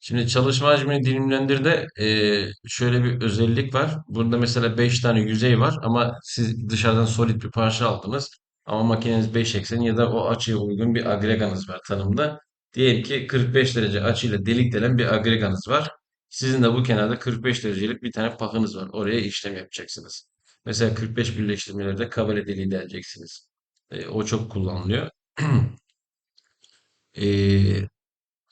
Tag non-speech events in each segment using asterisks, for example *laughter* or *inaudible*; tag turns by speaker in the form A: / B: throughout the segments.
A: Şimdi çalışma hacmini dilimlendirde eee, şöyle bir özellik var. Burada mesela 5 tane yüzey var ama siz dışarıdan solid bir parça aldınız. Ama makineniz 5 eksen ya da o açıya uygun bir agreganız var tanımda. Diyelim ki 45 derece açıyla delik delen bir agreganız var. Sizin de bu kenarda 45 derecelik bir tane pakınız var. Oraya işlem yapacaksınız. Mesela 45 birleştirmelerde kabale deliği deleceksiniz. E, o çok kullanılıyor. Eee *clears throat*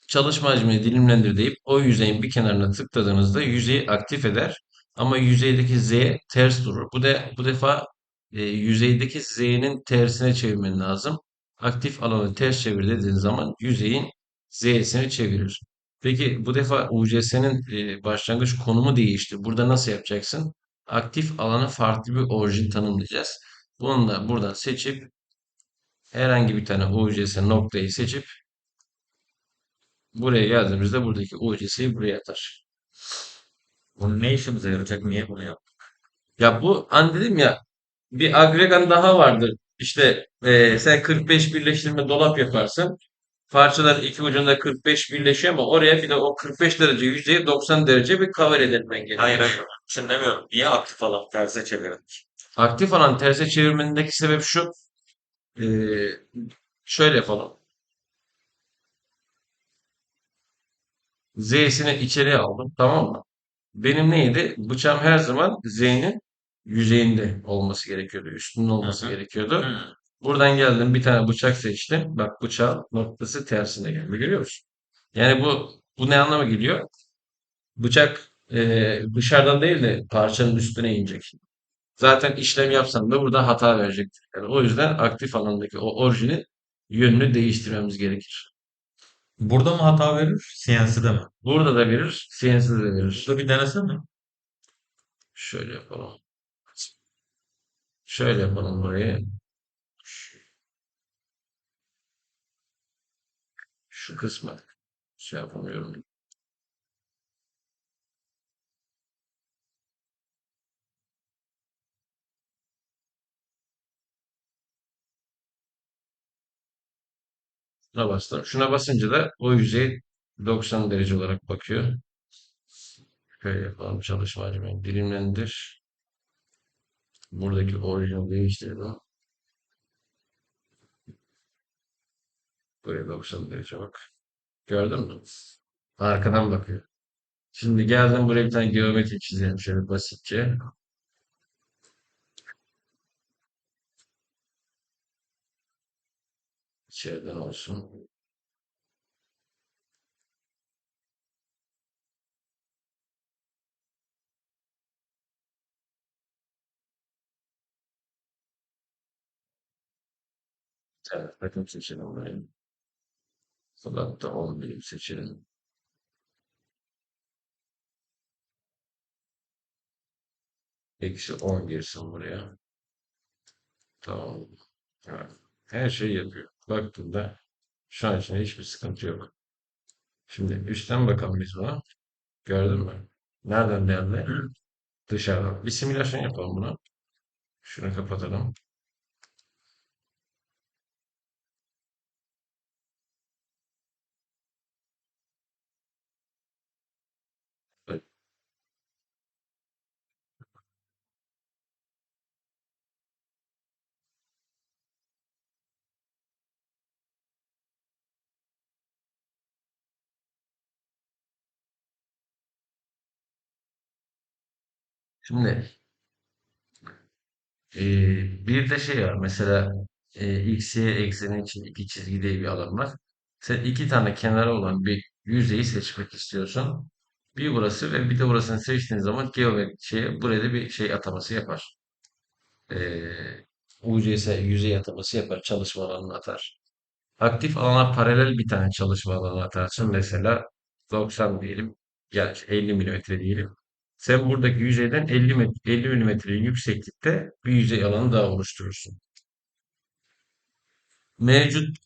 A: Çalışma hacmini dilimlendir deyip o yüzeyin bir kenarına tıkladığınızda yüzeyi aktif eder. Ama yüzeydeki Z ters durur. Bu de bu defa e, yüzeydeki Z'nin tersine çevirmen lazım. Aktif alanı ters çevir dediğin zaman yüzeyin Z'sini çevirir. Peki bu defa UCS'nin e, başlangıç konumu değişti. Burada nasıl yapacaksın? Aktif alanı farklı bir orijin tanımlayacağız. Bunu da buradan seçip herhangi bir tane UCS noktayı seçip Buraya geldiğimizde buradaki UCS'yi buraya atar.
B: Bu ne işimize yarayacak? Niye bunu yap?
A: Ya bu hani dedim ya bir agregan daha vardır. İşte eee, sen 45 birleştirme dolap yaparsın. Parçalar iki ucunda 45 birleşiyor ama oraya bir de o 45 derece yüzeye 90 derece bir cover edilmen
B: Hayır
A: gerekiyor.
B: hayır. Şimdi demiyorum. Niye aktif alan terse çevirdik?
A: Aktif alan terse çevirmendeki sebep şu. eee, şöyle yapalım. Z'sini içeriye aldım. Tamam mı? Benim neydi? Bıçağım her zaman Z'nin yüzeyinde olması gerekiyordu. Üstünde
B: Hı
A: olması
B: hı.
A: gerekiyordu.
B: Hı.
A: Buradan geldim bir tane bıçak seçtim. Bak bıçağın noktası tersine geldi. Görüyor musun? Yani bu bu ne anlama geliyor? Bıçak e, dışarıdan değil de parçanın üstüne inecek. Zaten işlem yapsam da burada hata verecektir. Yani o yüzden aktif alandaki o orijinin yönünü değiştirmemiz gerekir.
B: Burada mı hata verir? CNC'de mi?
A: Burada da verir, CNC'de de verir.
B: Burada bir denesene.
A: Şöyle yapalım. Şöyle yapalım burayı. Şu kısmı şey yapamıyorum. Şuna bastım. Şuna basınca da o yüzey 90 derece olarak bakıyor. Şöyle yapalım. Çalışma hacmini dilimlendir. Buradaki orijinal değiştirdim. Buraya 90 derece bak. Gördün mü? Arkadan bakıyor. Şimdi geldim buraya bir tane geometri çizelim şöyle basitçe. İçeriden olsun. Evet, bakın seçelim burayı. Fırlatta 10 birim seçelim. Eksi 10 girsin buraya. Tamam. Evet. Her şeyi yapıyor. Baktığında şu an için hiçbir sıkıntı yok. Şimdi üstten bakalım biz buna. Gördün mü? Nereden geldi? *clears throat* Dışarıdan. Bir simülasyon yapalım buna. Şunu kapatalım. Şimdi eee, bir de şey var. Mesela eee x, y için iki çizgi diye bir alan var. Sen iki tane kenarı olan bir yüzeyi seçmek istiyorsun. Bir burası ve bir de burasını seçtiğin zaman geometri şeye, buraya da bir şey ataması yapar. Eee UCS yüzey ataması yapar. Çalışma alanını atar. Aktif alana paralel bir tane çalışma alanı atarsın. Mesela 90 diyelim. Yani 50 milimetre diyelim. Sen buradaki yüzeyden 50 metre, 50 milimetre yükseklikte bir yüzey alanı daha oluşturursun. Mevcut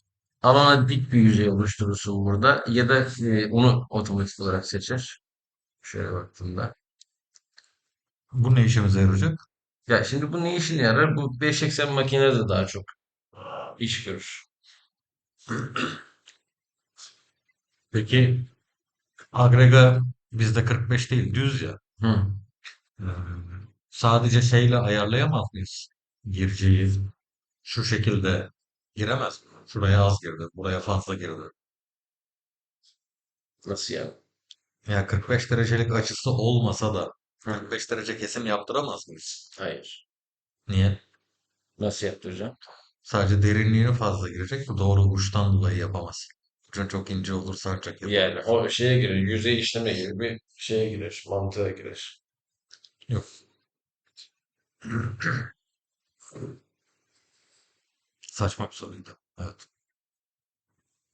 A: alana dik bir yüzey oluşturursun burada ya da e, onu otomatik olarak seçer. Şöyle baktığında.
B: Bu ne işimize yarayacak?
A: Ya şimdi bu ne işine yarar? Bu 5 eksen makinede de daha çok iş görür.
B: Peki Agrega bizde 45 değil düz ya.
A: Hı.
B: Ee, sadece şeyle ayarlayamaz mıyız? Gireceği şu şekilde giremez mi? Şuraya az girdi, buraya fazla girdi.
A: Nasıl yani?
B: Ya 45 derecelik açısı olmasa da
A: Hı.
B: 45 derece kesim yaptıramaz mıyız?
A: Hayır.
B: Niye?
A: Nasıl yaptıracağım?
B: Sadece derinliğini fazla girecek. Bu doğru uçtan dolayı yapamaz. Ucun çok ince olursa ancak
A: Yani
B: yapabilir.
A: o şeye girer, yüzey işleme gibi bir şeye girer, mantığa girer.
B: Yok. Saçma bir soruydu. Evet.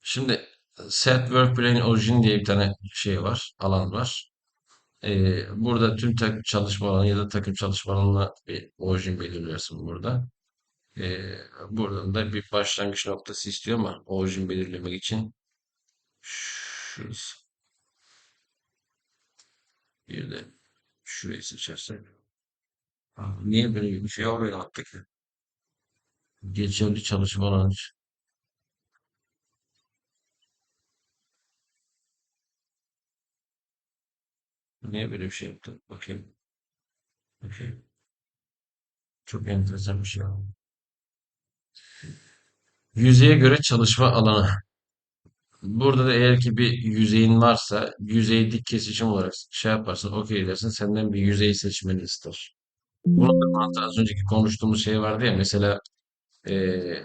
A: Şimdi Set Work Plane Origin diye bir tane şey var, alan var. Ee, burada tüm takım çalışma alanı ya da takım çalışma alanına bir origin belirliyorsun burada. Ee, buradan da bir başlangıç noktası istiyor ama origin belirlemek için şurası. Bir de şurayı seçersek. Niye böyle bir şey oraya attık? Geçerli çalışma alanı. Niye böyle bir şey yaptık? Bakayım. Bakayım. Çok enteresan bir şey. Yüzeye göre çalışma alanı. Burada da eğer ki bir yüzeyin varsa yüzeyi dik kesişim olarak şey yaparsın, okey dersin. Senden bir yüzey seçmeni ister. Bunun da mantığı az önceki konuştuğumuz şey vardı ya mesela eee,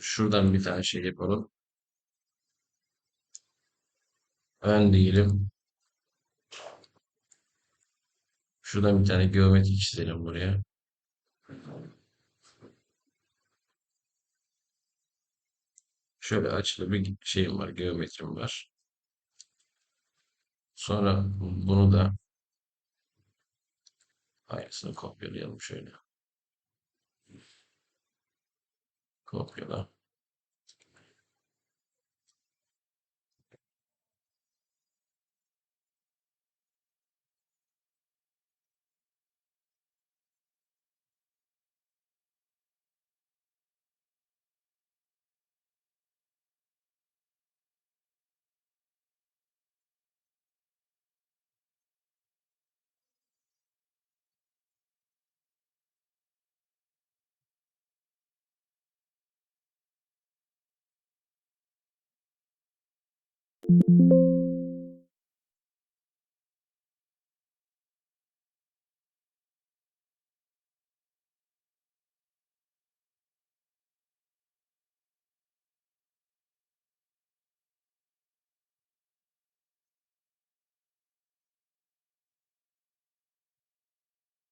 A: şuradan bir tane şey yapalım. Ön diyelim. Şuradan bir tane geometri çizelim buraya. Şöyle açılı bir şeyim var, geometrim var. Sonra bunu da aynısını kopyalayalım şöyle. Kopyala.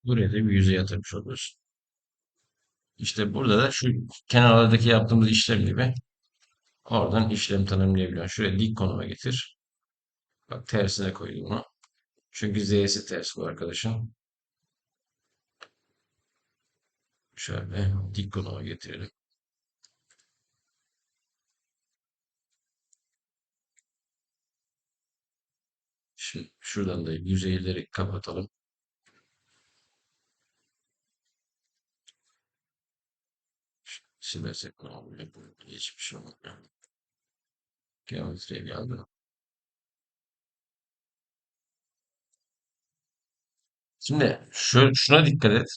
A: Buraya da bir yüzey atmış oluyorsun. İşte burada da şu kenarlardaki yaptığımız işlem gibi oradan işlem tanımlayabiliyorsun. Şuraya dik konuma getir. Bak tersine koydum bunu. Çünkü Z'si ters bu arkadaşın. Şöyle dik konuma getirelim. Şimdi şuradan da yüzeyleri kapatalım. Silersek ne oluyor? Hiçbir şey olmuyor. Geometriye geldi. Şimdi şu, şuna dikkat et.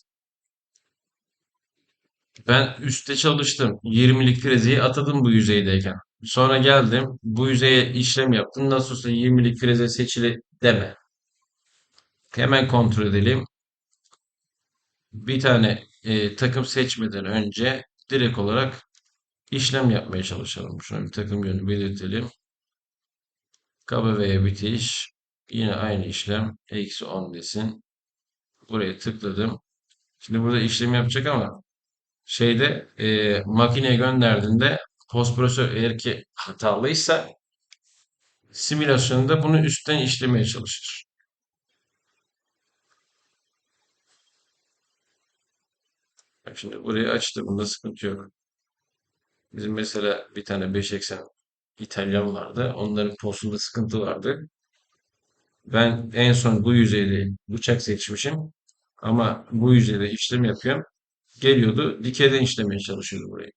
A: Ben üstte çalıştım. 20'lik frezeyi atadım bu yüzeydeyken. Sonra geldim. Bu yüzeye işlem yaptım. Nasıl olsa 20'lik freze seçili deme. Hemen kontrol edelim. Bir tane e, takım seçmeden önce direkt olarak işlem yapmaya çalışalım. Şuna bir takım yönü belirtelim. Kaba veya bitiş. Yine aynı işlem. Eksi 10 desin. Buraya tıkladım. Şimdi burada işlem yapacak ama şeyde e, makineye gönderdiğinde postprosesör eğer ki hatalıysa simülasyonda bunu üstten işlemeye çalışır. Şimdi burayı açtı. Bunda sıkıntı yok. Bizim mesela bir tane 5 eksen İtalyan vardı. Onların postunda sıkıntı vardı. Ben en son bu yüzeyde bıçak seçmişim. Ama bu yüzeyde işlem yapıyorum. Geliyordu. Dikeyden işlemeye çalışıyordu burayı.